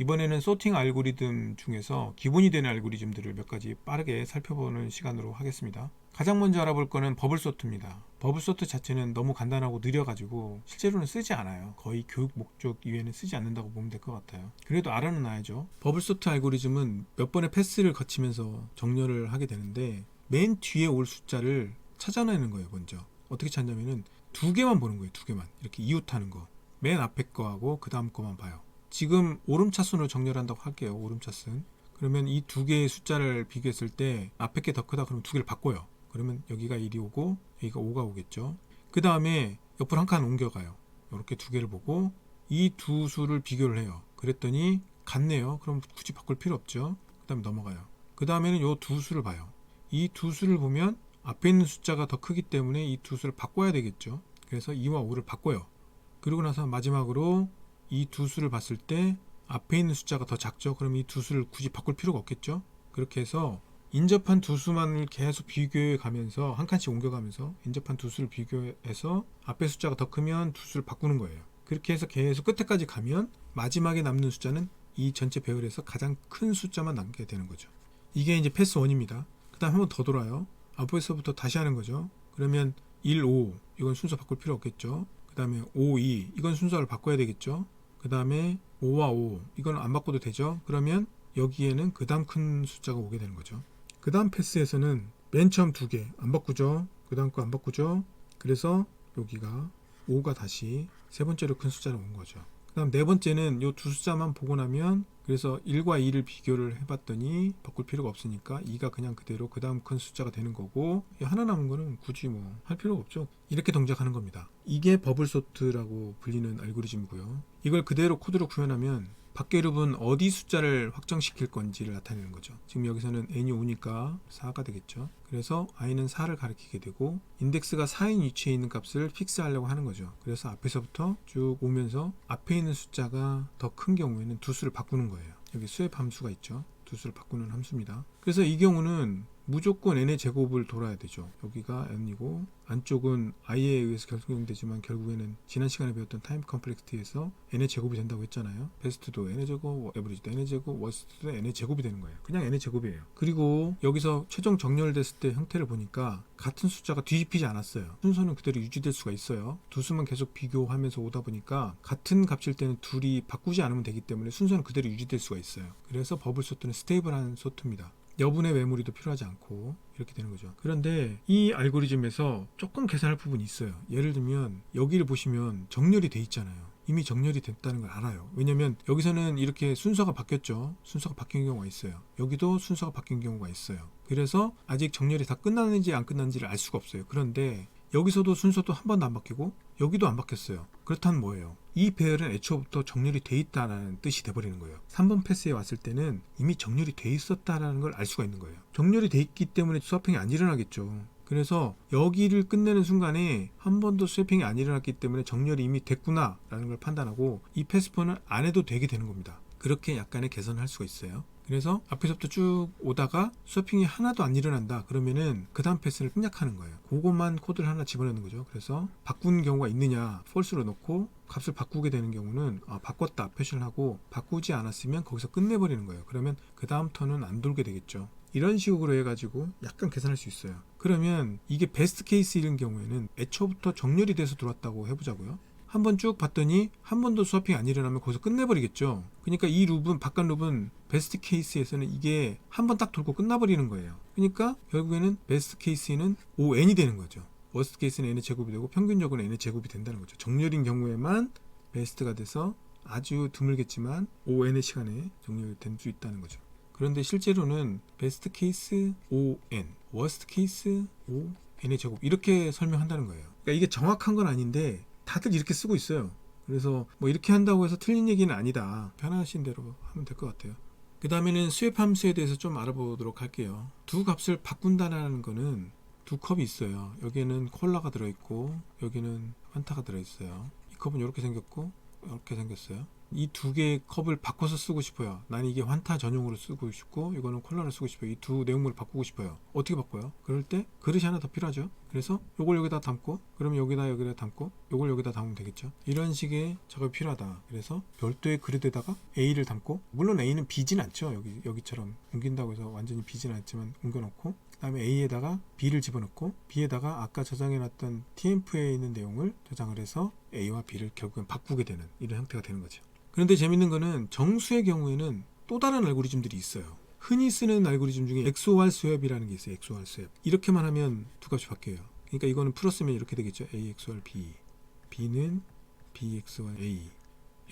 이번에는 소팅 알고리즘 중에서 기본이 되는 알고리즘들을 몇 가지 빠르게 살펴보는 시간으로 하겠습니다. 가장 먼저 알아볼 거는 버블 소트입니다. 버블 소트 자체는 너무 간단하고 느려가지고 실제로는 쓰지 않아요. 거의 교육 목적 이외에는 쓰지 않는다고 보면 될 것 같아요. 그래도 알아는 놔야죠. 버블 소트 알고리즘은 몇 번의 패스를 거치면서 정렬을 하게 되는데 맨 뒤에 올 숫자를 찾아내는 거예요. 먼저 어떻게 찾냐면은 두 개만 보는 거예요. 두 개만 이렇게 이웃하는 거. 맨 앞에 거하고 그 다음 거만 봐요. 지금 오름차순으로 정렬한다고 할게요. 오름차순. 그러면 이 두 개의 숫자를 비교했을 때 앞에 게 더 크다 그러면 두 개를 바꿔요. 그러면 여기가 1이 오고 여기가 5가 오겠죠. 그 다음에 옆으로 한 칸 옮겨가요. 이렇게 두 개를 보고 이 두 수를 비교를 해요. 그랬더니 같네요. 그럼 굳이 바꿀 필요 없죠. 그 다음에 넘어가요. 그 다음에는 이 두 수를 봐요. 이 두 수를 보면 앞에 있는 숫자가 더 크기 때문에 이 두 수를 바꿔야 되겠죠. 그래서 2와 5를 바꿔요. 그리고 나서 마지막으로 이 두 수를 봤을 때 앞에 있는 숫자가 더 작죠. 그럼 이 두 수를 굳이 바꿀 필요가 없겠죠. 그렇게 해서 인접한 두 수만을 계속 비교해 가면서 한 칸씩 옮겨가면서 인접한 두 수를 비교해서 앞에 숫자가 더 크면 두 수를 바꾸는 거예요. 그렇게 해서 계속 끝에까지 가면 마지막에 남는 숫자는 이 전체 배열에서 가장 큰 숫자만 남게 되는 거죠. 이게 이제 패스 1입니다. 그 다음 한 번 더 돌아요. 앞에서부터 다시 하는 거죠. 그러면 1, 5 이건 순서 바꿀 필요 없겠죠. 그 다음에 5, 2 이건 순서를 바꿔야 되겠죠. 그 다음에 5와 5 이건 안 바꿔도 되죠. 그러면 여기에는 그 다음 큰 숫자가 오게 되는 거죠. 그 다음 패스에서는 맨 처음 두 개 안 바꾸죠. 그 다음 거 안 바꾸죠. 그래서 여기가 5가 다시 세 번째로 큰 숫자로 온 거죠. 그 다음 네 번째는 이 두 숫자만 보고 나면 그래서 1과 2를 비교를 해봤더니 바꿀 필요가 없으니까 2가 그냥 그대로 그 다음 큰 숫자가 되는 거고 이 하나 남은 거는 굳이 뭐 할 필요가 없죠. 이렇게 동작하는 겁니다. 이게 버블 소트라고 불리는 알고리즘이고요. 이걸 그대로 코드로 구현하면 밖에 룹은 어디 숫자를 확정시킬 건지를 나타내는 거죠. 지금 여기서는 n이 5니까 4가 되겠죠. 그래서 i는 4를 가리키게 되고 인덱스가 4인 위치에 있는 값을 픽스하려고 하는 거죠. 그래서 앞에서부터 쭉 오면서 앞에 있는 숫자가 더 큰 경우에는 두 수를 바꾸는 거예요. 여기 수의 함수가 있죠. 두 수를 바꾸는 함수입니다. 그래서 이 경우는 무조건 n의 제곱을 돌아야 되죠. 여기가 n이고 안쪽은 i에 의해서 결정되지만 결국에는 지난 시간에 배웠던 타임 컴플렉스티에서 n의 제곱이 된다고 했잖아요. 베스트도 n의 제곱, 에버리지도 n의 제곱, 워스트도 n의 제곱이 되는 거예요. 그냥 n의 제곱이에요. 그리고 여기서 최종 정렬됐을 때 형태를 보니까 같은 숫자가 뒤집히지 않았어요. 순서는 그대로 유지될 수가 있어요. 두 수만 계속 비교하면서 오다 보니까 같은 값일 때는 둘이 바꾸지 않으면 되기 때문에 순서는 그대로 유지될 수가 있어요. 그래서 버블 소트는 스테이블한 소트입니다. 여분의 메모리도 필요하지 않고 이렇게 되는 거죠. 그런데 이 알고리즘에서 조금 계산할 부분이 있어요. 예를 들면 여기를 보시면 정렬이 돼 있잖아요. 이미 정렬이 됐다는 걸 알아요. 왜냐면 여기서는 이렇게 순서가 바뀌었죠. 순서가 바뀐 경우가 있어요. 여기도 순서가 바뀐 경우가 있어요. 그래서 아직 정렬이 다 끝났는지 안 끝났는지를 알 수가 없어요. 그런데 여기서도 순서도 한 번도 안 바뀌고 여기도 안 바뀌었어요. 그렇다면 뭐예요? 이 배열은 애초부터 정렬이 돼 있다는 뜻이 돼버리는 거예요. 3번 패스에 왔을 때는 이미 정렬이 돼 있었다라는 걸 알 수가 있는 거예요. 정렬이 돼 있기 때문에 스와핑이 안 일어나겠죠. 그래서 여기를 끝내는 순간에 한 번도 스와핑이 안 일어났기 때문에 정렬이 이미 됐구나 라는 걸 판단하고 이 패스폰을 안 해도 되게 되는 겁니다. 그렇게 약간의 개선을 할 수가 있어요. 그래서 앞에서부터 쭉 오다가 스와핑이 하나도 안 일어난다. 그러면은 그 다음 패스를 생략하는 거예요. 그것만 코드를 하나 집어넣는 거죠. 그래서 바꾼 경우가 있느냐 false로 넣고 값을 바꾸게 되는 경우는 아, 바꿨다 표시를 하고 바꾸지 않았으면 거기서 끝내버리는 거예요. 그러면 그 다음 턴은 안 돌게 되겠죠. 이런 식으로 해가지고 약간 계산할 수 있어요. 그러면 이게 베스트 케이스 이런 경우에는 애초부터 정렬이 돼서 들어왔다고 해보자고요 한번 쭉 봤더니 한 번도 스와핑이 안 일어나면 거기서 끝내버리겠죠. 그러니까 이 룹은 바깥 룹은 베스트 케이스에서는 이게 한 번 딱 돌고 끝나버리는 거예요. 그러니까 결국에는 베스트 케이스는 ON이 되는 거죠. 워스트 케이스는 n의 제곱이 되고 평균적으로 n의 제곱이 된다는 거죠. 정렬인 경우에만 베스트가 돼서 아주 드물겠지만 ON의 시간에 정렬이 될수 있다는 거죠. 그런데 실제로는 베스트 케이스 ON, 워스트 케이스 ON의 제곱 이렇게 설명한다는 거예요. 그러니까 이게 정확한 건 아닌데 다들 이렇게 쓰고 있어요. 그래서 뭐 이렇게 한다고 해서 틀린 얘기는 아니다. 편하신 대로 하면 될 것 같아요. 그 다음에는 스왑 함수에 대해서 좀 알아보도록 할게요. 두 값을 바꾼다는 거는 두 컵이 있어요. 여기에는 콜라가 들어있고 여기는 환타가 들어있어요. 이 컵은 이렇게 생겼고 이렇게 생겼어요. 이 두 개의 컵을 바꿔서 쓰고 싶어요. 나는 이게 환타 전용으로 쓰고 싶고 이거는 콜라로 쓰고 싶어요. 이 두 내용물을 바꾸고 싶어요. 어떻게 바꿔요? 그럴 때 그릇이 하나 더 필요하죠. 그래서 요걸 여기다 담고 그러면 여기다 여기다 담고 요걸 여기다 담으면 되겠죠. 이런 식의 작업이 필요하다. 그래서 별도의 그릇에다가 A를 담고 물론 A는 비진 않죠. 여기 여기처럼 옮긴다고 해서 완전히 비진 않지만 옮겨 놓고 그다음에 A에다가 B를 집어넣고 B에다가 아까 저장해놨던 TMF에 있는 내용을 저장을 해서 A와 B를 결국엔 바꾸게 되는 이런 형태가 되는 거죠. 그런데 재밌는 거는 정수의 경우에는 또 다른 알고리즘들이 있어요. 흔히 쓰는 알고리즘 중에 XOR 스왑이라는 게 있어요. XOR 스왑. 이렇게만 하면 두 값이 바뀌어요. 그러니까 이거는 풀었으면 이렇게 되겠죠. A XOR B. B는 B XOR A.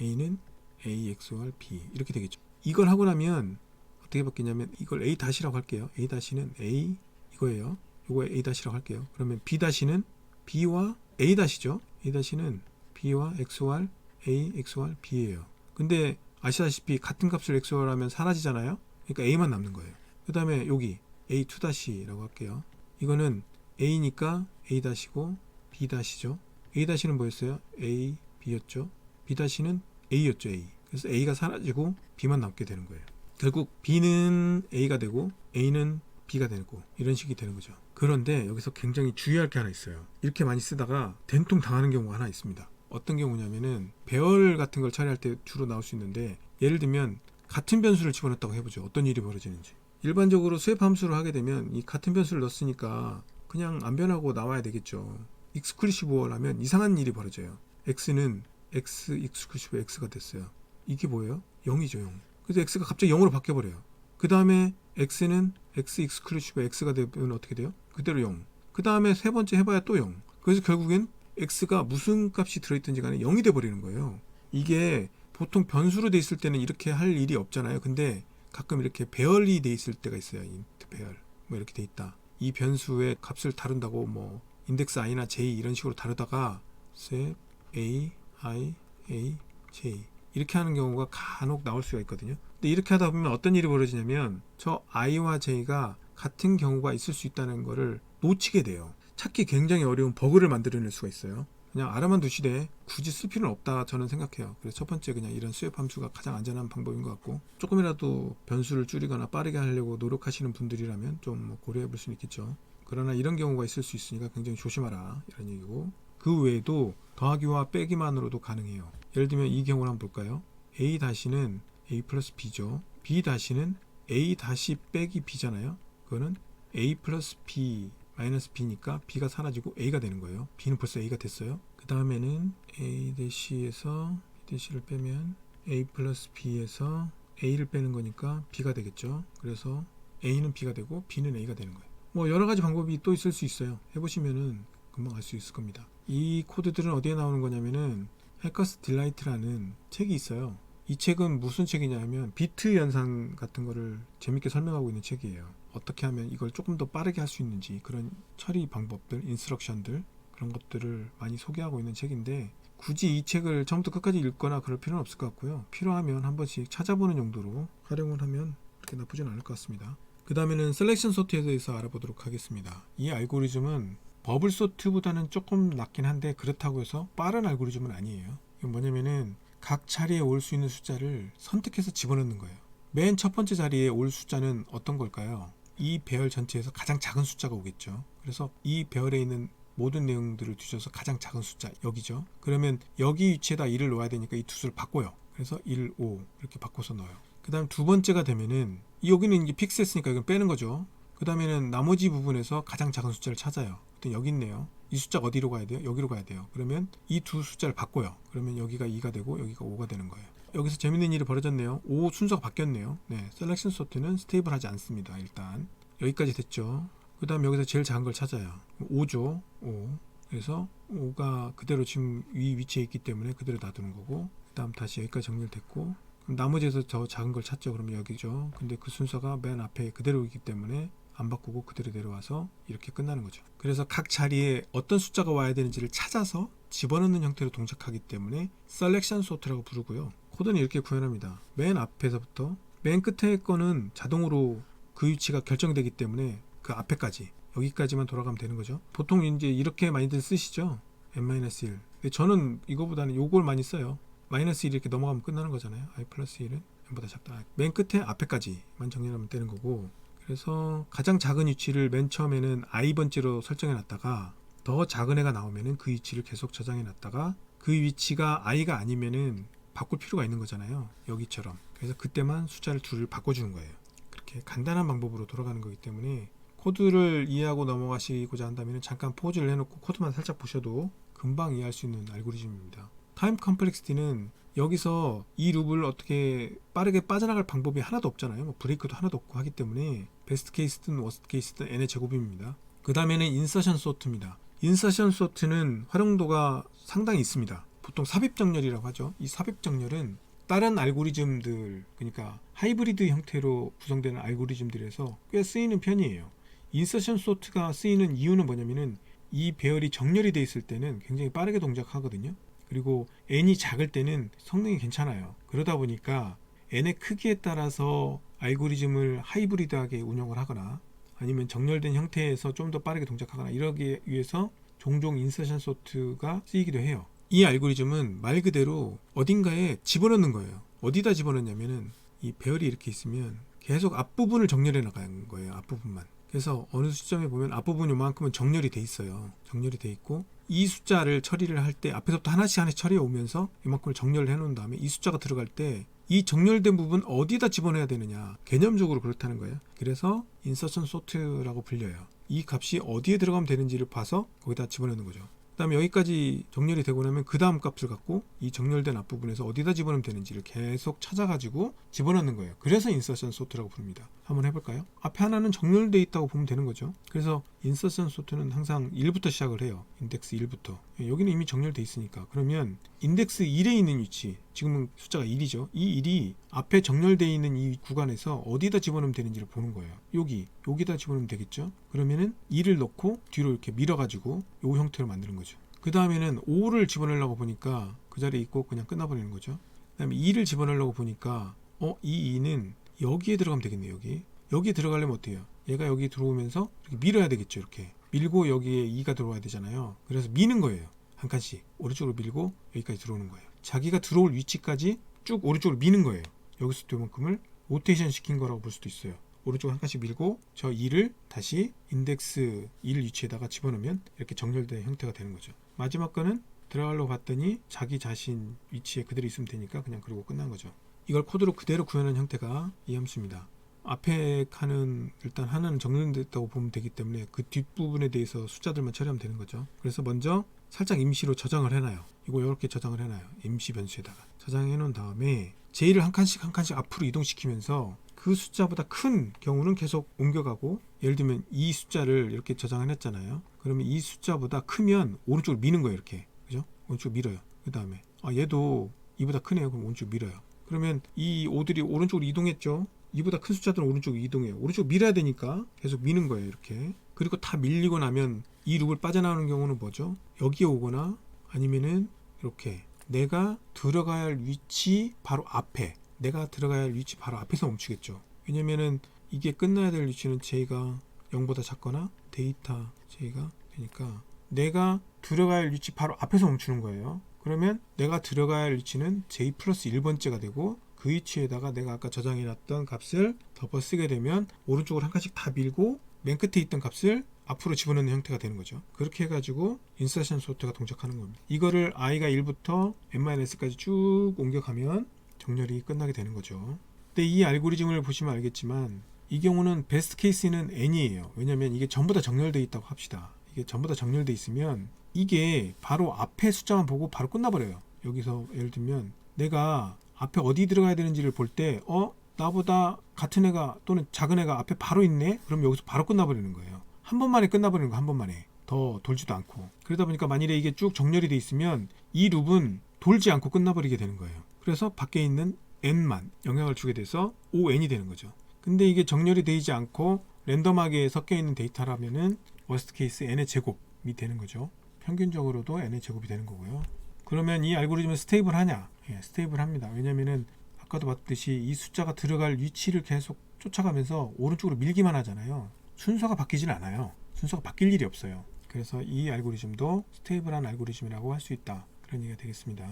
A는 A XOR B. 이렇게 되겠죠. 이걸 하고 나면 어떻게 바뀌냐면 이걸 A 다시라고 할게요. A 다시는 A 이거예요. 이거 A 다시라고 할게요. 그러면 B 다시는 B와 A 다시죠. A 다시는 B와 XOR A XOR B예요. 근데 아시다시피 같은 값을 XOR 하면 사라지잖아요. 그러니까 A만 남는 거예요. 그 다음에 여기 A2 다시라고 할게요. 이거는 A니까 A 다시고 B 다시죠. A 다시는 뭐였어요? A B였죠. B 다시는 A였죠. A. 그래서 A가 사라지고 B만 남게 되는 거예요. 결국 B는 A가 되고 A는 B가 되고 이런 식이 되는 거죠. 그런데 여기서 굉장히 주의할 게 하나 있어요. 이렇게 많이 쓰다가 된통 당하는 경우가 하나 있습니다. 어떤 경우냐면은 배열 같은 걸 처리할 때 주로 나올 수 있는데 예를 들면 같은 변수를 집어넣었다고 해보죠. 어떤 일이 벌어지는지. 일반적으로 수입 함수를 하게 되면 이 같은 변수를 넣었으니까 그냥 안 변하고 나와야 되겠죠. 익스클루시브를 하면 이상한 일이 벌어져요. x는 x 익스클루시브 x가 됐어요. 이게 뭐예요? 0이죠, 0. 그래서 x가 갑자기 0으로 바뀌어 버려요. 그 다음에 x는 x 익스클루시브 x가 되면 어떻게 돼요? 그대로 0. 그 다음에 세 번째 해봐야 또 0. 그래서 결국엔 x가 무슨 값이 들어있든지 간에 0이 돼 버리는 거예요. 이게 보통 변수로 돼 있을 때는 이렇게 할 일이 없잖아요. 근데 가끔 이렇게 배열이 돼 있을 때가 있어요. 인트 배열. 뭐 이렇게 돼 있다. 이 변수의 값을 다룬다고 뭐 인덱스 i나 j 이런 식으로 다루다가 셋 a i a j 이렇게 하는 경우가 간혹 나올 수가 있거든요. 근데 이렇게 하다 보면 어떤 일이 벌어지냐면 저 i와 j가 같은 경우가 있을 수 있다는 거를 놓치게 돼요. 찾기 굉장히 어려운 버그를 만들어낼 수가 있어요. 그냥 알아만 두시되 굳이 쓸 필요는 없다 저는 생각해요. 그래서 첫 번째 그냥 이런 수협 함수가 가장 안전한 방법인 것 같고 조금이라도 변수를 줄이거나 빠르게 하려고 노력하시는 분들이라면 좀뭐 고려해 볼 수는 있겠죠. 그러나 이런 경우가 있을 수 있으니까 굉장히 조심하라 이런 얘기고 그 외에도 더하기와 빼기만으로도 가능해요. 예를 들면 이 경우를 한번 볼까요? a 다시는 a 플러스 b죠. b 다시는 a 다시 빼기 b잖아요. 그거는 a 플러스 b 마이너스 b니까 b가 사라지고 a가 되는 거예요. b는 벌써 a가 됐어요. 그 다음에는 a 대시에서 b 대시를 빼면 a 플러스 b에서 a를 빼는 거니까 b가 되겠죠. 그래서 a는 b가 되고 b는 a가 되는 거예요. 뭐 여러 가지 방법이 또 있을 수 있어요. 해보시면은 금방 알 수 있을 겁니다. 이 코드들은 어디에 나오는 거냐면은 해커스 딜라이트라는 책이 있어요. 이 책은 무슨 책이냐면 비트 연산 같은 거를 재밌게 설명하고 있는 책이에요. 어떻게 하면 이걸 조금 더 빠르게 할 수 있는지 그런 처리 방법들, 인스트럭션들 그런 것들을 많이 소개하고 있는 책인데 굳이 이 책을 처음부터 끝까지 읽거나 그럴 필요는 없을 것 같고요. 필요하면 한 번씩 찾아보는 용도로 활용을 하면 그렇게 나쁘진 않을 것 같습니다. 그 다음에는 셀렉션 소트에 대해서 알아보도록 하겠습니다. 이 알고리즘은 버블 소트보다는 조금 낫긴 한데 그렇다고 해서 빠른 알고리즘은 아니에요. 이건 뭐냐면은 각 자리에 올 수 있는 숫자를 선택해서 집어넣는 거예요. 맨 첫 번째 자리에 올 숫자는 어떤 걸까요? 이 배열 전체에서 가장 작은 숫자가 오겠죠. 그래서 이 배열에 있는 모든 내용들을 뒤져서 가장 작은 숫자 여기죠. 그러면 여기 위치에다 1을 넣어야 되니까 이 투수를 바꿔요. 그래서 1, 5 이렇게 바꿔서 넣어요. 그 다음 두 번째가 되면은 여기는 이제 픽스했으니까 이건 빼는 거죠. 그 다음에는 나머지 부분에서 가장 작은 숫자를 찾아요. 그때 여기 있네요. 이 숫자가 어디로 가야 돼요? 여기로 가야 돼요. 그러면 이 두 숫자를 바꿔요. 그러면 여기가 2가 되고 여기가 5가 되는 거예요. 여기서 재밌는 일이 벌어졌네요. 5 순서가 바뀌었네요. 네, 셀렉션 소트는 스테이블하지 않습니다. 일단 여기까지 됐죠. 그 다음 여기서 제일 작은 걸 찾아요. 5죠. 5. 그래서 5가 그대로 지금 위 위치에 있기 때문에 그대로 놔두는 거고 그 다음 다시 여기까지 정렬됐고 그럼 나머지에서 저 작은 걸 찾죠. 그러면 여기죠. 근데 그 순서가 맨 앞에 그대로 있기 때문에 안 바꾸고 그대로 내려와서 이렇게 끝나는 거죠. 그래서 각 자리에 어떤 숫자가 와야 되는지를 찾아서 집어넣는 형태로 동작하기 때문에 셀렉션 소트라고 부르고요. 코드는 이렇게 구현합니다. 맨 앞에서부터 맨 끝에 거는 자동으로 그 위치가 결정되기 때문에 그 앞에까지 여기까지만 돌아가면 되는 거죠. 보통 이제 이렇게 많이들 쓰시죠. n-1. 근데 저는 이거보다는 요걸 많이 써요. 마이너스 1 이렇게 넘어가면 끝나는 거잖아요. i 플러스 1은 n보다 작다. 맨 끝에 앞에까지만 정렬하면 되는 거고 그래서 가장 작은 위치를 맨 처음에는 i 번째로 설정해 놨다가 더 작은 애가 나오면은 그 위치를 계속 저장해 놨다가 그 위치가 i가 아니면은 바꿀 필요가 있는 거잖아요. 여기처럼. 그래서 그때만 숫자를 둘을 바꿔주는 거예요. 그렇게 간단한 방법으로 돌아가는 거기 때문에 코드를 이해하고 넘어가시고자 한다면 잠깐 포즈를 해놓고 코드만 살짝 보셔도 금방 이해할 수 있는 알고리즘입니다. 타임 컴플렉시티는 여기서 이 룹을 어떻게 빠르게 빠져나갈 방법이 하나도 없잖아요. 뭐 브레이크도 하나도 없고 하기 때문에 베스트 케이스든 워스트 케이스든 n의 제곱입니다. 그 다음에는 인서션 소트입니다. 인서션 소트는 활용도가 상당히 있습니다. 보통 삽입 정렬이라고 하죠. 이 삽입 정렬은 다른 알고리즘들 그러니까 하이브리드 형태로 구성되는 알고리즘들에서 꽤 쓰이는 편이에요. 인서션 소트가 쓰이는 이유는 뭐냐면은 이 배열이 정렬이 돼 있을 때는 굉장히 빠르게 동작하거든요. 그리고 n이 작을 때는 성능이 괜찮아요. 그러다 보니까 n의 크기에 따라서 알고리즘을 하이브리드하게 운영을 하거나 아니면 정렬된 형태에서 좀 더 빠르게 동작하거나 이러기 위해서 종종 인서션 소트가 쓰이기도 해요. 이 알고리즘은 말 그대로 어딘가에 집어넣는 거예요. 어디다 집어넣냐면은 이 배열이 이렇게 있으면 계속 앞부분을 정렬해 나가는 거예요. 앞부분만. 그래서 어느 시점에 보면 앞부분 요만큼은 정렬이 돼 있어요. 정렬이 돼 있고 이 숫자를 처리를 할 때 앞에서부터 하나씩 하나씩 처리해 오면서 이만큼을 정렬을 해 놓은 다음에 이 숫자가 들어갈 때 이 정렬된 부분 어디다 집어넣어야 되느냐 개념적으로 그렇다는 거예요. 그래서 인서션 소트라고 불려요. 이 값이 어디에 들어가면 되는지를 봐서 거기다 집어넣는 거죠. 그다음에 여기까지 정렬이 되고 나면 그 다음 값을 갖고 이 정렬된 앞부분에서 어디다 집어넣으면 되는지를 계속 찾아가지고 집어넣는 거예요. 그래서 인서션 소트라고 부릅니다. 한번 해볼까요? 앞에 하나는 정렬돼 있다고 보면 되는 거죠. 그래서 인서션 소트는 항상 1부터 시작을 해요. 인덱스 1부터. 여기는 이미 정렬돼 있으니까. 그러면 인덱스 1에 있는 위치, 지금은 숫자가 1이죠. 이 1이 앞에 정렬돼 있는 이 구간에서 어디다 집어넣으면 되는지를 보는 거예요. 여기, 여기다 집어넣으면 되겠죠. 그러면은 2를 넣고 뒤로 이렇게 밀어 가지고 이 형태로 만드는 거죠. 그 다음에는 5를 집어넣으려고 보니까 그 자리에 있고 그냥 끝나버리는 거죠. 그 다음에 2를 집어넣으려고 보니까 어, 이 2는 여기에 들어가면 되겠네요. 여기. 여기에 들어가려면 어때요? 얘가 여기 들어오면서 이렇게 밀어야 되겠죠. 이렇게. 밀고 여기에 2가 들어와야 되잖아요. 그래서 미는 거예요. 한 칸씩. 오른쪽으로 밀고 여기까지 들어오는 거예요. 자기가 들어올 위치까지 쭉 오른쪽으로 미는 거예요. 여기서 요만큼을 로테이션 시킨 거라고 볼 수도 있어요. 오른쪽 한 칸씩 밀고 저 2를 다시 인덱스 1 위치에다가 집어넣으면 이렇게 정렬된 형태가 되는 거죠. 마지막 거는 들어가려고 봤더니 자기 자신 위치에 그대로 있으면 되니까 그냥 그러고 끝난 거죠. 이걸 코드로 그대로 구현한 형태가 이 함수입니다. 앞에 칸은 일단 하나는 정렬됐다고 보면 되기 때문에 그 뒷부분에 대해서 숫자들만 처리하면 되는 거죠. 그래서 먼저 살짝 임시로 저장을 해놔요. 이거 이렇게 저장을 해놔요. 임시 변수에다가 저장해 놓은 다음에 제일을 한 칸씩 한 칸씩 앞으로 이동시키면서 그 숫자보다 큰 경우는 계속 옮겨가고 예를 들면 이 숫자를 이렇게 저장을 했잖아요. 그러면 이 숫자보다 크면 오른쪽으로 미는 거예요. 이렇게 그죠? 오른쪽 밀어요. 그 다음에 아 얘도 이보다 크네요. 그럼 오른쪽 밀어요. 그러면 이 5들이 오른쪽으로 이동했죠. 이보다 큰 숫자들은 오른쪽으로 이동해요. 오른쪽 밀어야 되니까 계속 미는 거예요. 이렇게. 그리고 다 밀리고 나면 이 룹을 빠져나오는 경우는 뭐죠? 여기에 오거나 아니면은 이렇게 내가 들어가야 할 위치 바로 앞에 내가 들어가야 할 위치 바로 앞에서 멈추겠죠. 왜냐면은 이게 끝나야 될 위치는 j가 0보다 작거나 데이터 j가 되니까 내가 들어가야 할 위치 바로 앞에서 멈추는 거예요. 그러면 내가 들어가야 할 위치는 j 플러스 1번째가 되고 그 위치에다가 내가 아까 저장해 놨던 값을 덮어 쓰게 되면 오른쪽으로 한 칸씩 다 밀고 맨 끝에 있던 값을 앞으로 집어넣는 형태가 되는 거죠. 그렇게 해가지고 인서션 소트가 동작하는 겁니다. 이거를 i가 1부터 n-까지 쭉 옮겨가면 정렬이 끝나게 되는 거죠. 근데 이 알고리즘을 보시면 알겠지만 이 경우는 베스트 케이스는 n이에요. 왜냐면 이게 전부 다 정렬되어 있다고 합시다. 이게 전부 다 정렬되어 있으면 이게 바로 앞에 숫자만 보고 바로 끝나버려요. 여기서 예를 들면 내가 앞에 어디 들어가야 되는지를 볼 때 어? 나보다 같은 애가 또는 작은 애가 앞에 바로 있네? 그럼 여기서 바로 끝나버리는 거예요. 한 번만에 끝나버리는 거 한 번만에. 더 돌지도 않고. 그러다 보니까 만일에 이게 쭉 정렬이 돼 있으면 이 룹은 돌지 않고 끝나버리게 되는 거예요. 그래서 밖에 있는 n만 영향을 주게 돼서 on이 되는 거죠. 근데 이게 정렬이 되지 않고 랜덤하게 섞여 있는 데이터라면은 워스트 케이스 n의 제곱이 되는 거죠. 평균적으로도 n의 제곱이 되는 거고요. 그러면 이 알고리즘은 스테이블하냐? 예, 스테이블합니다. 왜냐면은 아까도 봤듯이 이 숫자가 들어갈 위치를 계속 쫓아가면서 오른쪽으로 밀기만 하잖아요. 순서가 바뀌진 않아요. 순서가 바뀔 일이 없어요. 그래서 이 알고리즘도 스테이블한 알고리즘이라고 할 수 있다. 그런 얘기가 되겠습니다.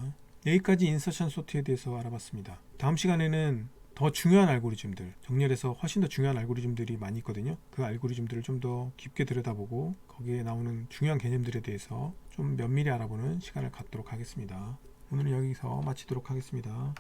여기까지 인서션 소트에 대해서 알아봤습니다. 다음 시간에는 더 중요한 알고리즘들, 정렬에서 훨씬 더 중요한 알고리즘들이 많이 있거든요. 그 알고리즘들을 좀 더 깊게 들여다보고 거기에 나오는 중요한 개념들에 대해서 좀 면밀히 알아보는 시간을 갖도록 하겠습니다. 오늘은 여기서 마치도록 하겠습니다.